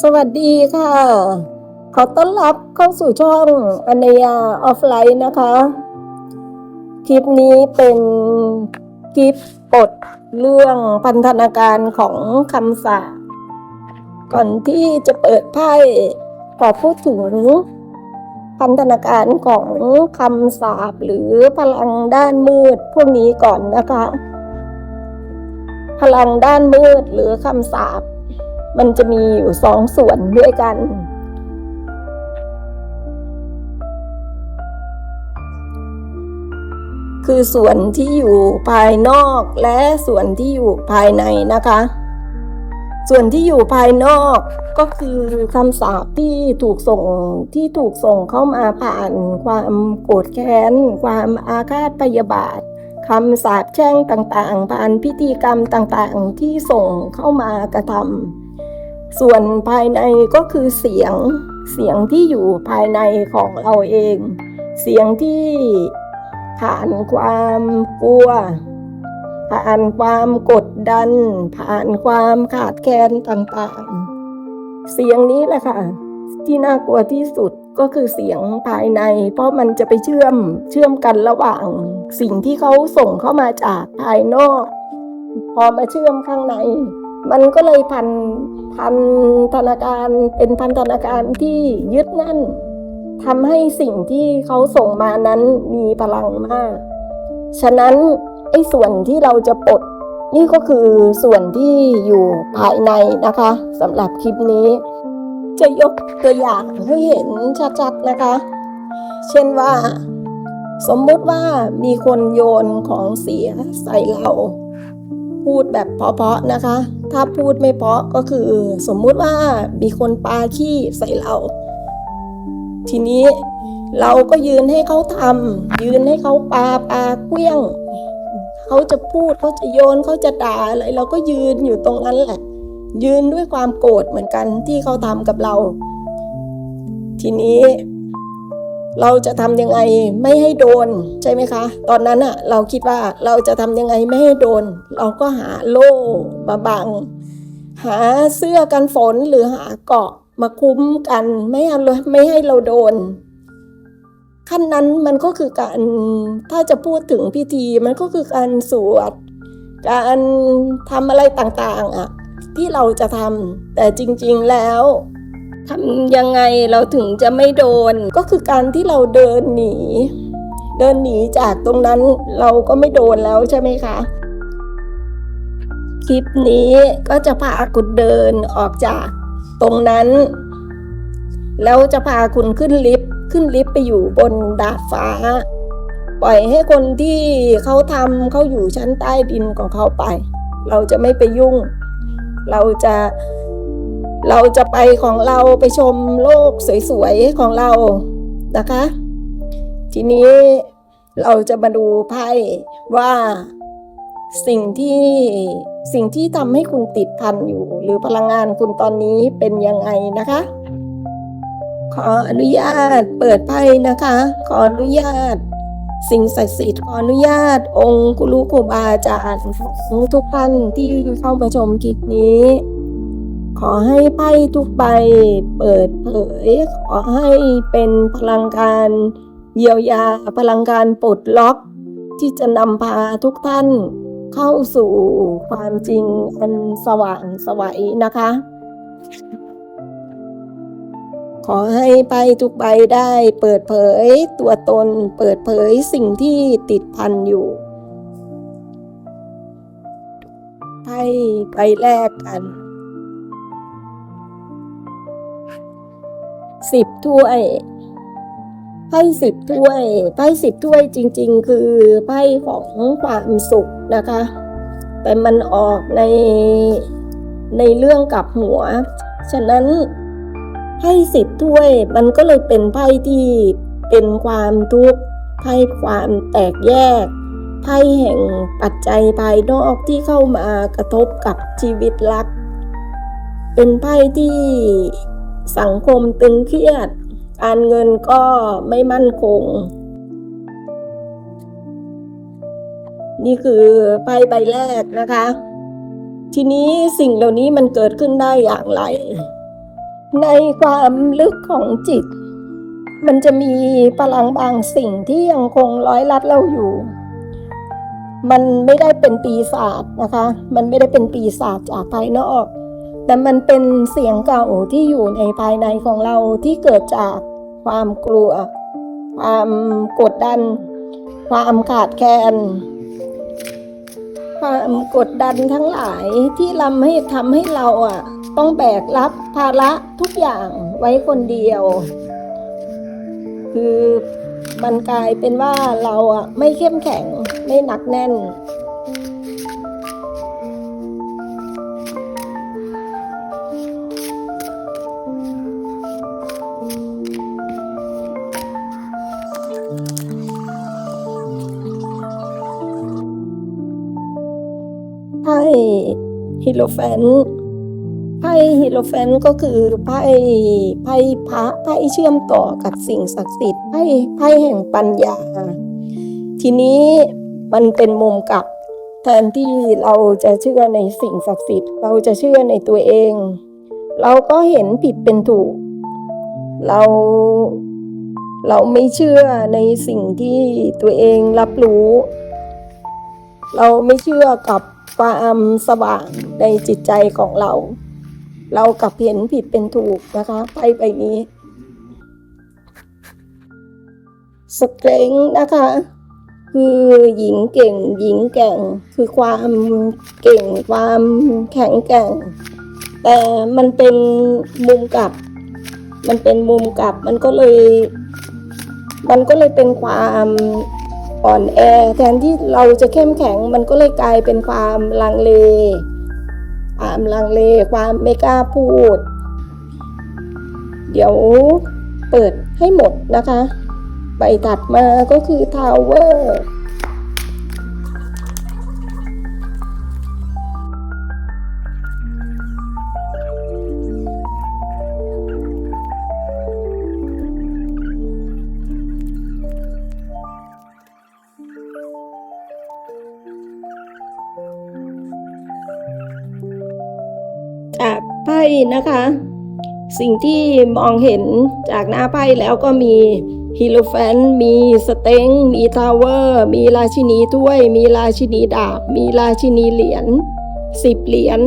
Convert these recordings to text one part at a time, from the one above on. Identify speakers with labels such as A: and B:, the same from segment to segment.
A: สวัสดีค่ะ ขอต้อนรับเข้าสู่ช่องอนยาออฟไลน์นะคะ คลิปนี้เป็นคลิปปลดเรื่องพันธนาการของคำสาก่อนที่จะเปิดไพ่ขอพูดถึงพันธนาการของคำสาปหรือพลังด้านมืดพวกนี้ก่อนนะคะ พลังด้านมืดหรือคำสาป มันจะมีอยู่สองส่วนด้วยกัน คือส่วนที่อยู่ภายนอกและส่วนที่อยู่ภายในนะคะ ส่วนที่อยู่ภายนอกก็คือคำสาปที่ถูกส่งที่ถูกส่งเข้ามาผ่านความโกรธแค้น ความอาฆาตพยาบาทคำสาปแช่งต่างๆ ผ่านพิธีกรรมต่างๆ ที่ส่งเข้ามากระทำ ส่วนภายในก็คือเสียงเสียงที่อยู่ภายในของเราเอง เสียงที่ผ่านความกลัว ผ่านความกดดัน ผ่านความขาดแคลนต่างๆ เสียงนี้แหละค่ะ ที่น่ากลัวที่สุดก็คือเสียงภายใน เพราะมันจะไปเชื่อมเชื่อมกันระหว่าง สิ่งที่เขาส่งเข้ามาจากภายนอก พอมาเชื่อมข้างใน มันก็เลยพันพันธนาการเป็นพันธนาการที่ยึดนั่นทำให้สิ่งที่เขาส่งมานั้นมีพลังมาก ฉะนั้นไอ้ส่วนที่เราจะปลดนี่ก็คือส่วนที่อยู่ภายในนะคะสำหรับคลิปนี้ จะยกตัวอย่างให้เห็นชัดๆนะคะ เช่นว่า สมมุติว่ามีคนโยนของเสียใส่เรา พูดแบบเพาะๆนะคะ ถ้าพูดไม่เพาะก็คือสมมุติว่ามีคนปาขี้ใส่เรา ทีนี้เราก็ยืนให้เขาทำยืนให้เขาปาปาเกลี้ยงเขาจะพูดเขาจะโยนเขาจะด่าอะไรเราก็ยืนอยู่ตรงนั้นแหละ ยืนด้วยความโกรธเหมือนกันที่เขาทำกับเรา ทีนี้ เราจะทำยังไงไม่ให้โดนใช่ไหมคะ ตอนนั้นอะเราคิดว่าเราจะทำยังไงไม่ให้โดน เราก็หาโล่มาบัง หาเสื้อกันฝนหรือหาเกาะมาคุ้มกันไม่ให้เราไม่ให้เราโดน ขั้นนั้นมันก็คือการถ้าจะพูดถึงพิธีมันก็คือการสวดการทำอะไรต่างๆอะที่เราจะทำแต่จริง ๆแล้ว ทำยังไงเราถึงจะไม่โดน ก็คือการที่เราเดินหนี เดินหนีจากตรงนั้นเราก็ไม่โดนแล้วใช่ไหมคะ คลิปนี้ก็จะพาคุณเดินออกจากตรงนั้น แล้วจะพาคุณขึ้นลิฟต์ขึ้นลิฟต์ไปอยู่บนดาดฟ้า ปล่อยให้คนที่เขาทำเขาอยู่ชั้นใต้ดินของเขาไป เราจะไม่ไปยุ่ง เราจะ เราจะไปของเราไปชมโลกสวยๆของเรานะคะ ทีนี้เราจะมาดูไพ่ว่าสิ่งที่สิ่งที่ทำให้คุณติดพันอยู่ หรือพลังงานคุณตอนนี้เป็นยังไงนะคะ ขออนุญาตเปิดไพ่นะคะ ขออนุญาต สิ่งศักดิ์สิทธิ์ขออนุญาต องค์กุลุครูบาอาจารย์ทุกท่านที่เข้ามาชมคลิปนี้ ขอให้ไพ่ทุกใบเปิดเผย ขอให้เป็นพลังการเยียวยาพลังการปลดล็อก ที่จะนำพาทุกท่านเข้าสู่ความจริงอันสว่างไสวัยนะคะ ขอให้ไปทุกใบได้เปิดเผยตัวตนเปิดเผยสิ่งที่ติดพันอยู่ไพ่ใบแรกกัน สิบถ้วยไพ่สิบถ้วยไพ่สิบถ้วยจริง ๆ คือไพ่ของความสุขนะคะ แต่มันออกในในเรื่องกับหัว ฉะนั้นไพ่สิบถ้วยมันก็เลยเป็นไพ่ที่เป็นความทุกข์ไพ่ความแตกแยกไพ่แห่งปัจจัยภายนอกที่เข้ามากระทบกับชีวิตรัก เป็นไพ่ที่ สังคมตึงเครียด การเงินก็ไม่มั่นคง นี่คือไพ่ใบแรกนะคะ ทีนี้สิ่งเหล่านี้มันเกิดขึ้นได้อย่างไร ในความลึกของจิต มันจะมีพลังบางสิ่งที่ยังคงร้อยลัดเราอยู่มันไม่ได้เป็นปีศาจนะคะ มันไม่ได้เป็นปีศาจจากภายนอก แต่มันเป็นเสียงเก่าที่อยู่ในภายในของเราที่เกิดจากความกลัว ความกดดัน ความขาดแคลนความกดดันทั้งหลายที่ทำให้ทำให้เราอะ ต้องแบกรับภาระทุกอย่างไว้คนเดียว คือมันกลายเป็นว่าเราอะไม่เข้มแข็งไม่หนักแน่น ฮิโลแฟนไพ่ฮิโลแฟนก็คือไพ่ไพ่พระไพ่เชื่อมต่อกับสิ่งศักดิ์สิทธิ์ไพ่ไพ่แห่งปัญญา ทีนี้มันเป็นมุมกลับแทนที่เราจะเชื่อในสิ่งศักดิ์สิทธิ์ เราจะเชื่อในตัวเอง เราก็เห็นผิดเป็นถูก เราเราไม่เชื่อในสิ่งที่ตัวเองรับรู้ เราไม่เชื่อกับ ความสว่างในจิตใจของเรา เรากลับเห็นผิดเป็นถูกนะคะไปไปนี้สเตรงนะคะ คือหญิงเก่ง หญิงแกร่งคือความเก่งความแข็งแกร่ง แต่มันเป็นมุมกลับ มันเป็นมุมกลับ มันก็เลย มันก็เลยเป็นความ อ่อนแอ แทนที่เราจะเข้มแข็งมันก็เลยกลายเป็นความลังเล ความลังเล ความไม่กล้าพูด เดี๋ยวเปิดให้หมดนะคะ ใบถัดมาก็คือทาวเวอร์ นะคะ สิ่งที่มองเห็นจากหน้าไพ่แล้วก็มีฮิโลแฟนมีสเต็งมีทาวเวอร์มีราชินีถ้วย มีราชินีดาบ มีราชินีเหรียญสิบเหรียญ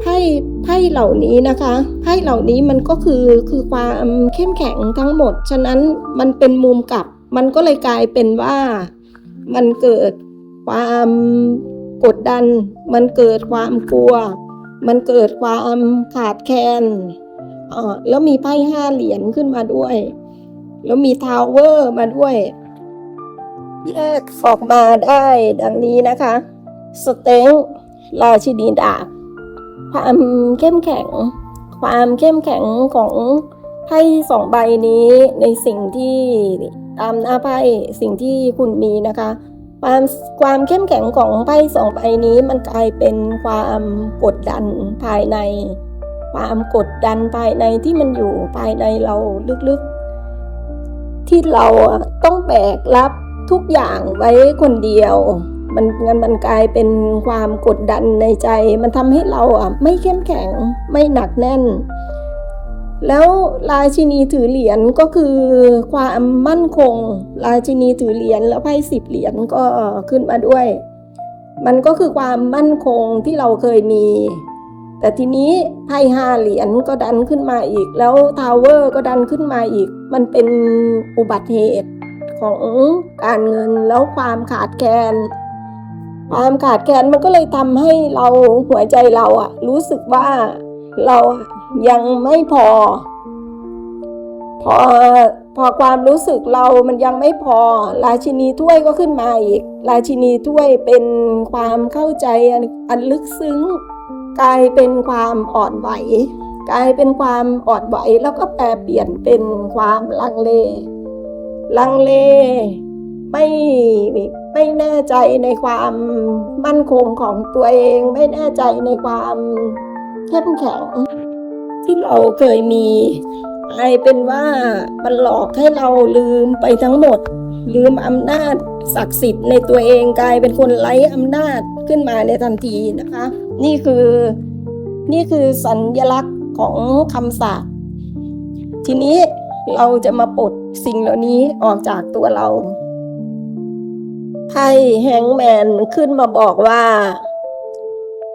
A: ไพ่ไพ่เหล่านี้นะคะไพ่เหล่านี้มันก็คือคือความเข้มแข็งทั้งหมด ฉะนั้นมันเป็นมุมกลับ มันก็เลยกลายเป็นว่ามันเกิดความกดดัน มันเกิดความกลัว มันเกิดความขาดแคลนแล้วมีไพ่ห้าเหรียญขึ้นมาด้วย แล้วมีทาวเวอร์มาด้วย แยกออกมาได้ดังนี้นะคะ สเต็งราชินีดาบความเข้มแข็ง ความเข้มแข็งของไพ่สองใบนี้ในสิ่งที่ตามหน้าไพ่สิ่งที่คุณมีนะคะ ความความเข้มแข็งของไพ่สองใบนี้มันกลายเป็นความกดดันภายใน ความกดดันภายในที่มันอยู่ภายในเราลึกๆ ที่เราต้องแบกรับทุกอย่างไว้คนเดียว มันงั้นมันกลายเป็นความกดดันในใจ มันทำให้เราอะไม่เข้มแข็งไม่หนักแน่น แล้วราชินีถือเหรียญก็คือความมั่นคง ราชินีถือเหรียญแล้วไพ่สิบเหรียญก็ขึ้นมาด้วย มันก็คือความมั่นคงที่เราเคยมี แต่ทีนี้ไพ่ห้าเหรียญก็ดันขึ้นมาอีก แล้วทาวเวอร์ก็ดันขึ้นมาอีก มันเป็นอุบัติเหตุของการเงินแล้วความขาดแคลนความขาดแคลนมันก็เลยทำให้เราหัวใจเราอะรู้สึกว่าเรา ยังไม่พอ พอพอความรู้สึกเรามันยังไม่พอ ราชินีถ้วยก็ขึ้นมาอีก ราชินีถ้วยเป็นความเข้าใจอันลึกซึ้ง กลายเป็นความอ่อนไหว กลายเป็นความอ่อนไหวแล้วก็แปลเปลี่ยนเป็นความลังเล ลังเลไม่ไม่แน่ใจในความมั่นคงของตัวเอง ไม่แน่ใจในความเข้มแข็ง ที่เราเคยมีกลายเป็นว่ามันหลอกให้เราลืมไปทั้งหมด ลืมอำนาจศักดิ์สิทธิ์ในตัวเองกลายเป็นคนไร้อำนาจขึ้นมาในทันทีนะคะ นี่คือนี่คือสัญญลักษณ์ของคำสาปทีนี้เราจะมาปลดสิ่งเหล่านี้ออกจากตัวเราไพ่แฮงแมนขึ้นมาบอกว่า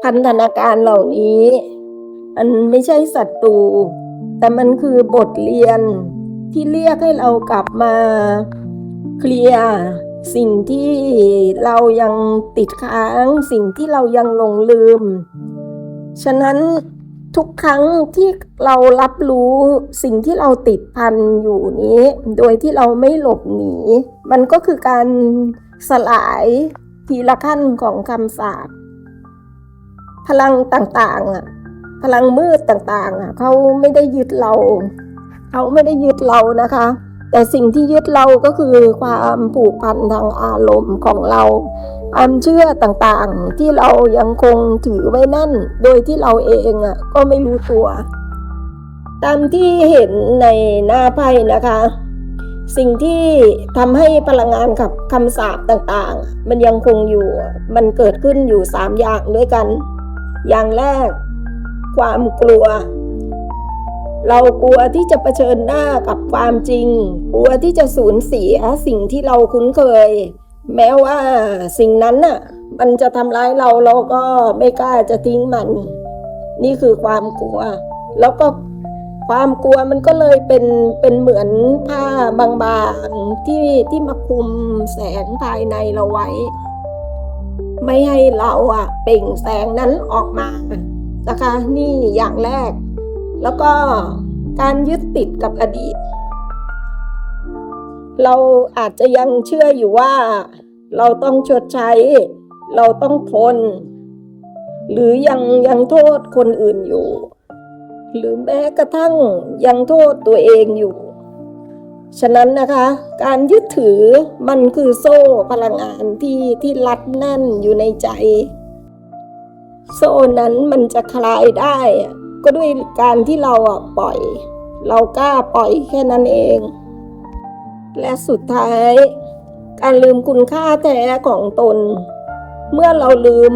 A: พันธนาการเหล่านี้ มันไม่ใช่ศัตรู แต่มันคือบทเรียนที่เรียกให้เรากลับมาเคลียร์สิ่งที่เรายังติดค้างสิ่งที่เรายังหลงลืม ฉะนั้นทุกครั้งที่เรารับรู้สิ่งที่เราติดพันอยู่นี้ โดยที่เราไม่หลบหนี มันก็คือการสลายทีละขั้นของคำสาปพลังต่างๆอะ พลังมืดต่างๆเขาไม่ได้ยึดเราเขาไม่ได้ยึดเรานะคะ แต่สิ่งที่ยึดเราก็คือความผูกพันทางอารมณ์ของเราความเชื่อต่างๆ ที่เรายังคงถือไว้นั่น โดยที่เราเองอะก็ไม่รู้ตัว ตามที่เห็นในหน้าไพ่นะคะ สิ่งที่ทำให้พลังงานกับคำสาปต่างๆ มันยังคงอยู่ มันเกิดขึ้นอยู่สามอย่างด้วยกัน อย่างแรก ความกลัว เรากลัวที่จะเผชิญหน้ากับความจริง กลัวที่จะสูญเสียสิ่งที่เราคุ้นเคย แม้ว่าสิ่งนั้นน่ะ มันจะทำร้ายเราเราก็ไม่กล้าจะทิ้งมัน นี่คือความกลัว แล้วก็ความกลัวมันก็เลยเป็นเป็นเหมือนผ้าบางๆที่ที่มาคุมแสงภายในเราไว้ ไม่ให้เราอะเปล่งแสงนั้นออกมา นะคะนี่อย่างแรก แล้วก็การยึดติดกับอดีต เราอาจจะยังเชื่ออยู่ว่า เราต้องชดใช้ เราต้องทน หรือยังยังโทษคนอื่นอยู่ หรือแม้กระทั่งยังโทษตัวเองอยู่ ฉะนั้นนะคะ การยึดถือมันคือโซ่พลังงานที่ที่รัดแน่นอยู่ในใจ โซ่นั้นมันจะคลายได้ ก็ด้วยการที่เราอะปล่อย เรากล้าปล่อยแค่นั้นเอง และสุดท้าย การลืมคุณค่าแท้ของตน เมื่อเราลืม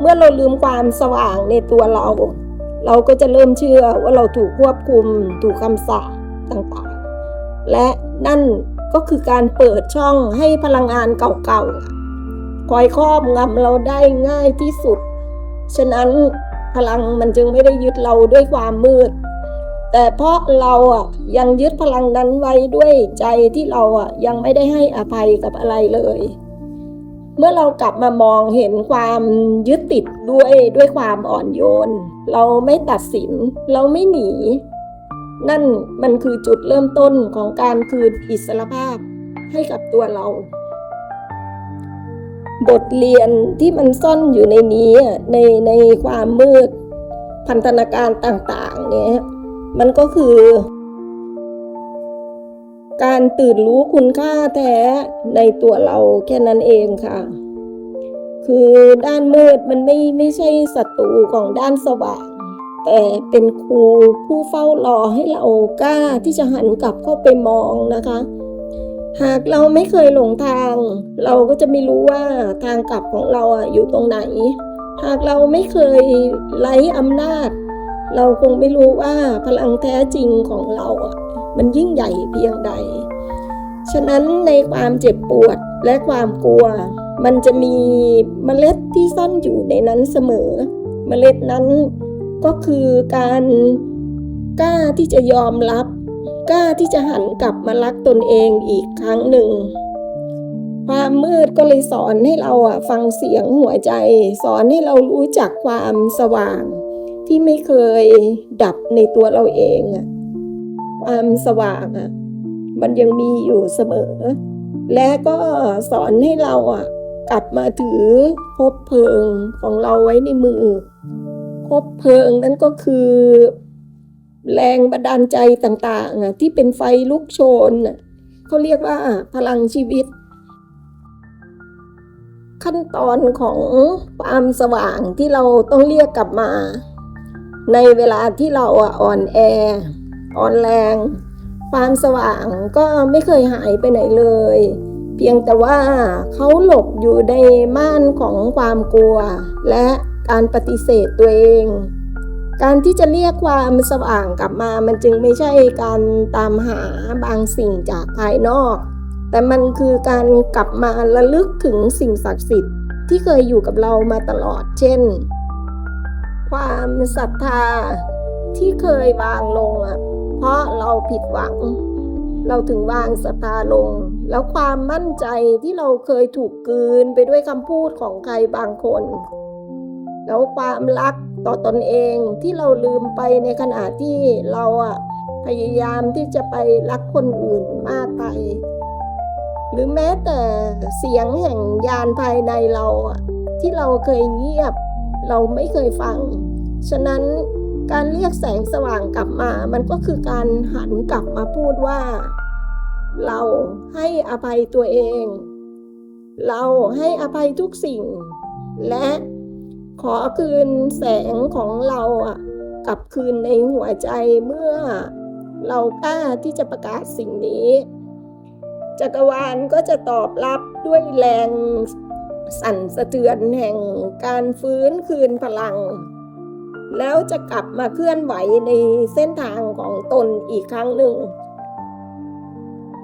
A: เมื่อเราลืมความสว่างในตัวเรา เราก็จะเริ่มเชื่อว่าเราถูกควบคุม ถูกคำสาปต่างๆ และนั่นก็คือการเปิดช่องให้พลังงานเก่าๆคอยครอบงำเราได้ง่ายที่สุด ฉะนั้นพลังมันจึงไม่ได้ยึดเราด้วยความมืด แต่เพราะเราอะยังยึดพลังนั้นไว้ด้วยใจที่เราอะยังไม่ได้ให้อภัยกับอะไรเลย เมื่อเรากลับมามองเห็นความยึดติดด้วยด้วยความอ่อนโยน เราไม่ตัดสิน เราไม่หนี นั่นมันคือจุดเริ่มต้นของการคืนอิสรภาพให้กับตัวเรา บทเรียนที่มันซ่อนอยู่ในนี้ในในความมืด พันธนาการต่างๆ เนี่ย มันก็คือ การตื่นรู้คุณค่าแท้ในตัวเราแค่นั้นเองค่ะ คือด้านมืดมันไม่ไม่ใช่ศัตรูของด้านสว่างแต่เป็นครูผู้เฝ้ารอให้เรากล้าที่จะหันกลับเข้าไปมองนะคะ หากเราไม่เคยหลงทาง เราก็จะไม่รู้ว่าทางกลับของเราอยู่ตรงไหน หากเราไม่เคยไร้อำนาจ เราคงไม่รู้ว่าพลังแท้จริงของเราอะมันยิ่งใหญ่เพียงใด ฉะนั้นในความเจ็บปวดและความกลัว มันจะมีเมล็ดที่ซ่อนอยู่ในนั้นเสมอ เมล็ดนั้นก็คือการกล้าที่จะยอมรับ กล้าที่จะหันกลับมารักตนเองอีกครั้งหนึ่ง ความมืดก็เลยสอนให้เราอะฟังเสียงหัวใจ สอนให้เรารู้จักความสว่าง ที่ไม่เคยดับในตัวเราเองอะความสว่างอะมันยังมีอยู่เสมอ และก็สอนให้เราอะกลับมาถือพบเพลิงของเราไว้ในมือพบเพลิงนั่นก็คือ แรงบันดาลใจต่างๆที่เป็นไฟลุกโชนเขาเรียกว่าพลังชีวิต ขั้นตอนของความสว่างที่เราต้องเรียกกลับมา ในเวลาที่เราอะอ่อนแอ อ่อนแรง ความสว่างก็ไม่เคยหายไปไหนเลย เพียงแต่ว่าเขาหลบอยู่ในม่านของความกลัว และการปฏิเสธตัวเอง การที่จะเรียกความสว่างกลับมา มันจึงไม่ใช่การตามหาบางสิ่งจากภายนอก แต่มันคือการกลับมาระลึกถึงสิ่งศักดิ์สิทธิ์ที่เคยอยู่กับเรามาตลอด เช่น ความศรัทธาที่เคยวางลงอะ เพราะเราผิดหวัง เราถึงวางศรัทธาลง แล้วความมั่นใจที่เราเคยถูกกืนไปด้วยคำพูดของใครบางคน แล้วความรักต่อตนเองที่เราลืมไปในขณะที่เราอะพยายามที่จะไปรักคนอื่นมากไป หรือแม้แต่เสียงแห่งยานภายในเราที่เราเคยเงียบ เราไม่เคยฟัง ฉะนั้นการเรียกแสงสว่างกลับมา มันก็คือการหันกลับมาพูดว่า เราให้อภัยตัวเอง เราให้อภัยทุกสิ่ง และ ขอคืนแสงของเราอะกลับคืนในหัวใจเมื่อ เรากล้าที่จะประกาศสิ่งนี้ จักรวาลก็จะตอบรับด้วยแรงสั่นสะเทือนแห่งการฟื้นคืนพลัง แล้วจะกลับมาเคลื่อนไหวในเส้นทางของตนอีกครั้งหนึ่ง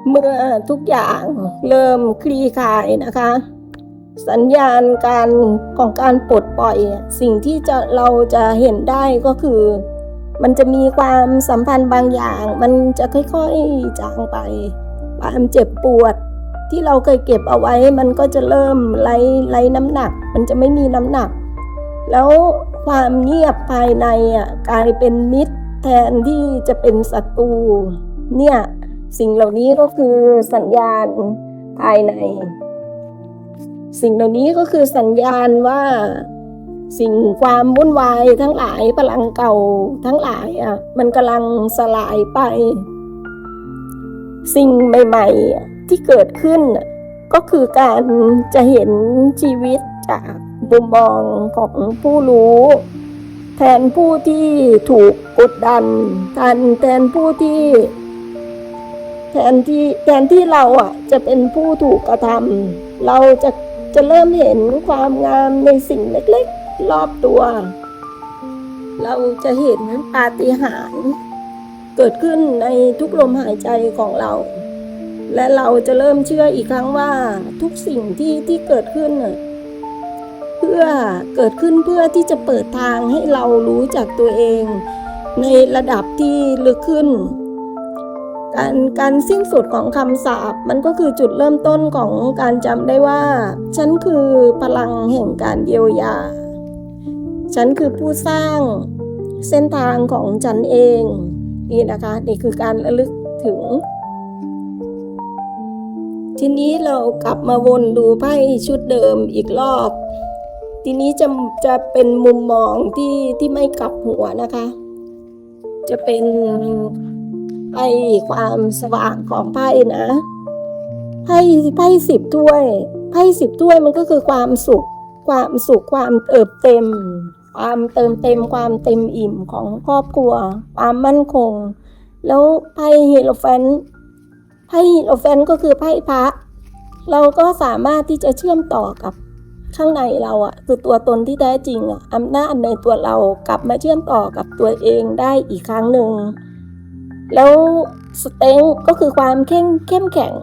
A: เมื่อทุกอย่างเริ่มคลี่คลายนะคะ สัญญาณการของการปลดปล่อย สิ่งที่จะเราจะเห็นได้ก็คือ มันจะมีความสัมพันธ์บางอย่าง มันจะค่อยๆจางไป ความเจ็บปวดที่เราเคยเก็บเอาไว้ มันก็จะเริ่มไล่ไล่น้ำหนัก มันจะไม่มีน้ำหนัก แล้วความเงียบภายในอะกลายเป็นมิตร แทนที่จะเป็นศัตรูเนี่ยสิ่งเหล่านี้ก็คือสัญญาณภายใน สิ่งเหล่านี้ก็คือสัญญาณว่าสิ่งความวุ่นวายทั้งหลายพลังเก่าทั้งหลายอะมันกำลังสลายไป สิ่งใหม่ๆที่เกิดขึ้นอะก็คือการจะเห็นชีวิตจากมุมมองของผู้รู้ แทนผู้ที่ถูกกดดันแทนแทนผู้ที่ แทนที่แทนที่เราอะจะเป็นผู้ถูกกระทำเราจะ จะเริ่มเห็นความงามในสิ่งเล็กๆ รอบตัว เราจะเห็นปาฏิหาริย์เกิดขึ้นในทุกลมหายใจของเรา และเราจะเริ่มเชื่ออีกครั้งว่าทุกสิ่งที่ที่เกิดขึ้น เพื่อเกิดขึ้นเพื่อที่จะเปิดทางให้เรารู้จักตัวเอง ในระดับที่ลึกขึ้น การการสิ้นสุดของคำสาปมันก็คือจุดเริ่มต้นของการจำได้ว่า ฉันคือพลังแห่งการเยียวยา ฉันคือผู้สร้างเส้นทางของฉันเองนี่นะคะนี่คือการระลึกถึง ทีนี้เรากลับมาวนดูไพ่ชุดเดิมอีกรอบ ทีนี้จะจะเป็นมุมมองที่ที่ไม่กลับหัวนะคะ จะเป็น ไพ่ความสว่างของไพ่นะไพ่ไพ่สิบถ้วยไพ่สิบถ้วยมันก็คือความสุข ความสุขความเติบเต็ม ความเติมเต็มความเต็มอิ่มของครอบครัว ความมั่นคง แล้วไพ่เฮโรแฟนไพ่เฮโรแฟนก็คือไพ่พระ เราก็สามารถที่จะเชื่อมต่อกับข้างในเราอะคือตัวตนที่แท้จริงอะอำนาจในตัวเรากลับมาเชื่อมต่อกับตัวเองได้อีกครั้งหนึ่ง แล้วสเต็งก็คือความเข้มเข้มแข็ง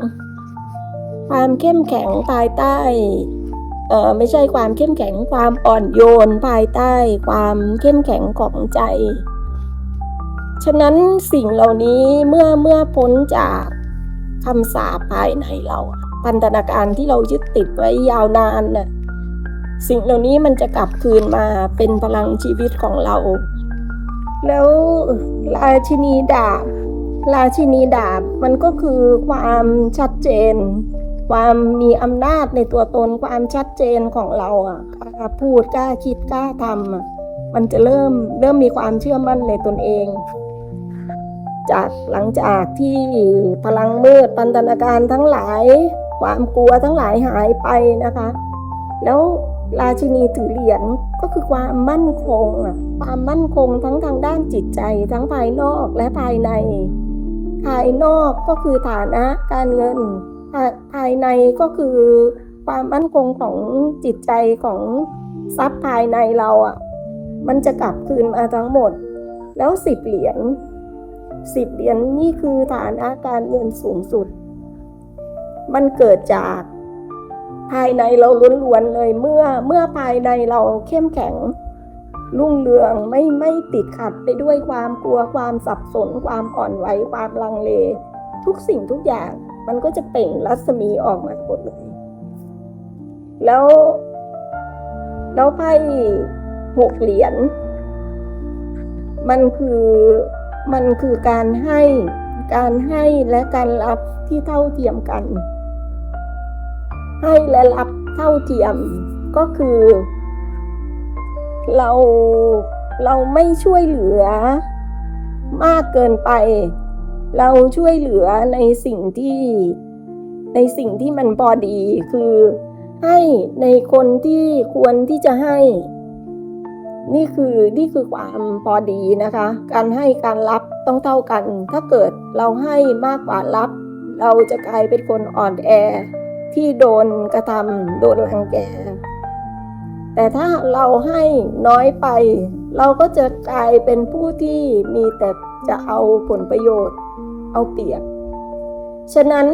A: ความเข้มแข็งภายใต้เอ่อไม่ใช่ความเข้มแข็งความอ่อนโยนภายใต้ความเข้มแข็งของใจ ฉะนั้นสิ่งเหล่านี้เมื่อเมื่อพ้นจากคำสาปภายในเราพันธนาการที่เรายึดติดไว้ยาวนานน่ะสิ่งเหล่านี้มันจะกลับคืนมาเป็นพลังชีวิตของเรา แล้วราชินีดาบ ราชินีดาบมันก็คือความชัดเจน ความมีอำนาจในตัวตนความชัดเจนของเราอะกล้าพูดกล้าคิดกล้าทำมันจะเริ่มเริ่มมีความเชื่อมั่นในตนเอง จากหลังจากที่พลังมืดพันธนาการทั้งหลาย ความกลัวทั้งหลายหายไปนะคะ แล้ว ราชินีถือเหรียญก็คือความมั่นคงอะความมั่นคงทั้งทางด้านจิตใจ ทั้งภายนอกและภายใน ภายนอกก็คือฐานะการเงินภาภายในก็คือความมั่นคงของจิตใจของทรัพย์ภายในเราอะ่ะ มันจะกลับคืนมาทั้งหมด แล้วสิบเหรียญสิบเหรียญนี่คือฐานะการเงินสูงสุด มันเกิดจาก ภายในเราล้วนๆเลยเมื่อเมื่อภายในเราเข้มแข็ง รุ่งเรืองไม่ไม่ติดขัดไปด้วยความกลัวความสับสน ความอ่อนไหวความลังเล ทุกสิ่งทุกอย่างมันก็จะเป่งรัศมีออกมาหมดเลยแล้วแล้วไพ่หกเหรียญมันคือมันคือการให้การให้และการรับที่เท่าเทียมกัน ให้และรับเท่าเทียมก็คือ เราเราไม่ช่วยเหลือ มากเกินไป เราช่วยเหลือในสิ่งที่ในสิ่งที่มันพอดีคือให้ในคนที่ควรที่จะให้ นี่คือนี่คือความพอดีนะคะ การให้การรับต้องเท่ากัน ถ้าเกิดเราให้มากกว่ารับ เราจะกลายเป็นคนอ่อนแอ ที่โดนกระทำโดนรังแก แต่ถ้าเราให้น้อยไป เราก็จะกลายเป็นผู้ที่มีแต่จะเอาผลประโยชน์ เอาเปรียบ ฉะนั้น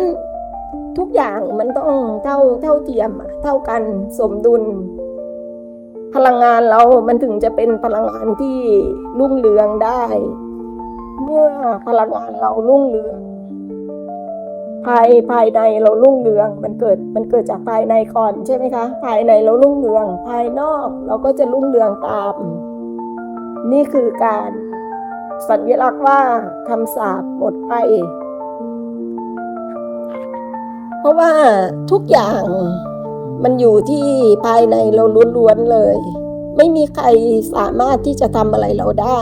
A: ทุกอย่างมันต้องเท่าเท่าเทียมเท่ากันสมดุล พลังงานเรามันถึงจะเป็นพลังงานที่รุ่งเรืองได้ เมื่อพลังงานเรารุ่งเรือง ภายภายในเรารุ่งเรือง มันเกิดมันเกิดจากภายในก่อนใช่ไหมคะ ภายในเรารุ่งเรือง ภายนอกเราก็จะรุ่งเรืองตาม นี่คือการสัญลักษณ์ว่าคำสาปหมดไป เพราะว่าทุกอย่างมันอยู่ที่ภายในเราล้วนๆเลย ไม่มีใครสามารถที่จะทำอะไรเราได้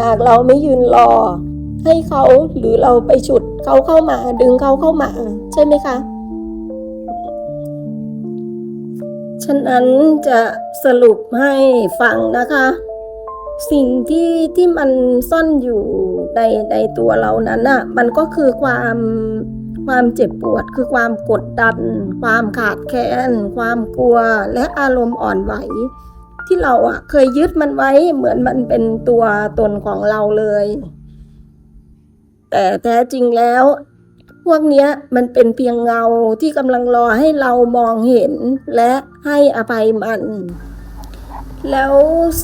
A: หากเราไม่ยืนรอ ให้เขาหรือเราไปฉุดเขาเข้ามา ดึงเขาเข้ามา ใช่ไหมคะ ฉะนั้นจะสรุปให้ฟังนะคะ สิ่งที่ที่มันซ่อนอยู่ในในตัวเรานั้นน่ะ มันก็คือความความเจ็บปวดคือความกดดัน ความขาดแคลนความกลัวและอารมณ์อ่อนไหว ที่เราอะเคยยึดมันไว้เหมือนมันเป็นตัวตนของเราเลย แต่แท้จริงแล้ว พวกเนี้ยมันเป็นเพียงเงาที่กำลังรอให้เรามองเห็นและให้อภัยมัน แล้ว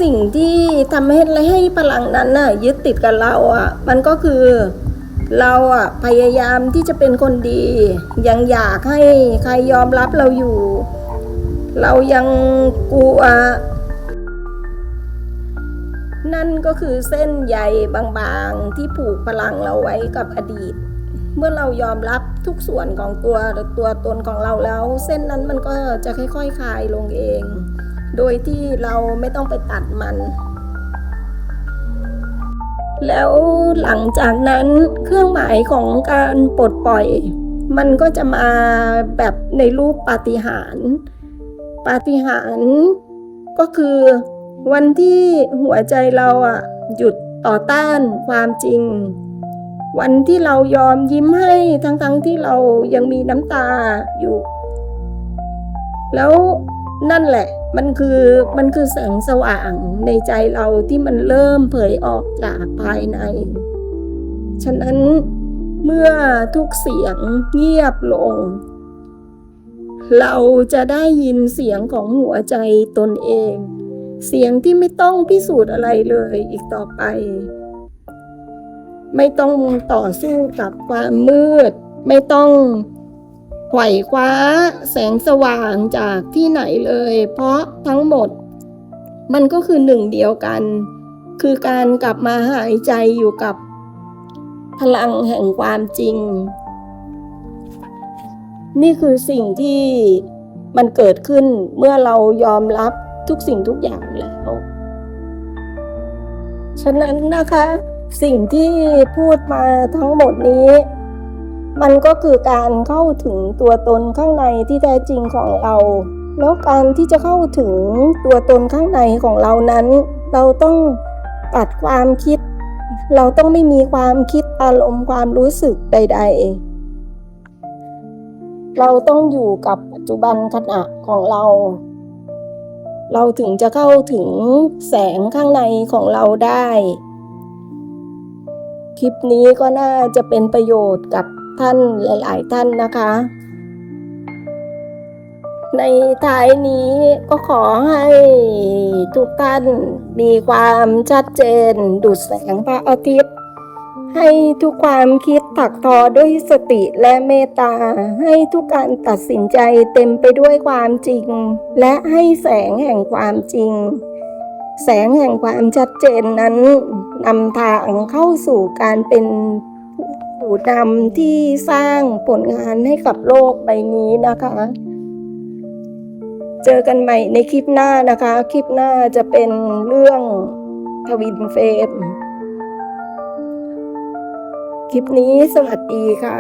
A: สิ่งที่ทำให้ให้พลังนั้นน่ะยึดติดกับเราอะ มันก็คือเราอะพยายามที่จะเป็นคนดี ยังอยากให้ใครยอมรับเราอยู่ เรายังกลัว นั่นก็คือเส้นใยบางๆที่ผูกพลังเราไว้กับอดีต เมื่อเรายอมรับทุกส่วนของตัวตัวตนของเราแล้ว เส้นนั้นมันก็จะค่อยๆคลายลงเอง โดยที่เราไม่ต้องไปตัดมัน แล้วหลังจากนั้นเครื่องหมายของการปลดปล่อย มันก็จะมาแบบในรูปปาฏิหาริย์ปาฏิหาริย์ก็คือ วันที่หัวใจเราอะหยุดต่อต้านความจริง วันที่เรายอมยิ้มให้ทั้งๆทที่เรายังมีน้ำตาอยู่ แล้วนั่นแหละ มันคือมันคือแสงสว่างในใจเราที่มันเริ่มเผยออกจากภายใน ฉะนั้นเมื่อทุกเสียงเงียบลง เราจะได้ยินเสียงของหัวใจตนเอง เสียงที่ไม่ต้องพิสูจน์อะไรเลยอีกต่อไป ไม่ต้องต่อสู้กับความมืด ไม่ต้องไขว่คว้าแสงสว่างจากที่ไหนเลย เพราะทั้งหมด มันก็คือหนึ่งเดียวกัน คือการกลับมาหายใจอยู่กับ พลังแห่งความจริง นี่คือสิ่งที่มันเกิดขึ้นเมื่อเรายอมรับ ทุกสิ่งทุกอย่างแล้ว ฉะนั้นนะคะ สิ่งที่พูดมาทั้งหมดนี้ มันก็คือการเข้าถึงตัวตนข้างในที่แท้จริงของเรา แล้วการที่จะเข้าถึงตัวตนข้างในของเรานั้น เราต้องตัดความคิด เราต้องไม่มีความคิดอารมณ์ความรู้สึกใด ๆเราต้องอยู่กับปัจจุบันขณะของเรา เราถึงจะเข้าถึงแสงข้างในของเราได้ คลิปนี้ก็น่าจะเป็นประโยชน์กับท่านหลาย ๆ ท่านนะคะ ในท้ายนี้ก็ขอให้ทุกท่านมีความชัดเจน ดุจแสงพระอาทิตย์ ให้ทุกความคิดถักทอด้วยสติและเมตตา ให้ทุกการตัดสินใจเต็มไปด้วยความจริง และให้แสงแห่งความจริง แสงแห่งความชัดเจนนั้นนำทางเข้าสู่การเป็นผู้นำที่สร้างผลงานให้กับโลกใบนี้นะคะ เจอกันใหม่ในคลิปหน้านะคะ คลิปหน้าจะเป็นเรื่องทวินเฟม คลิปนี้สวัสดีค่ะ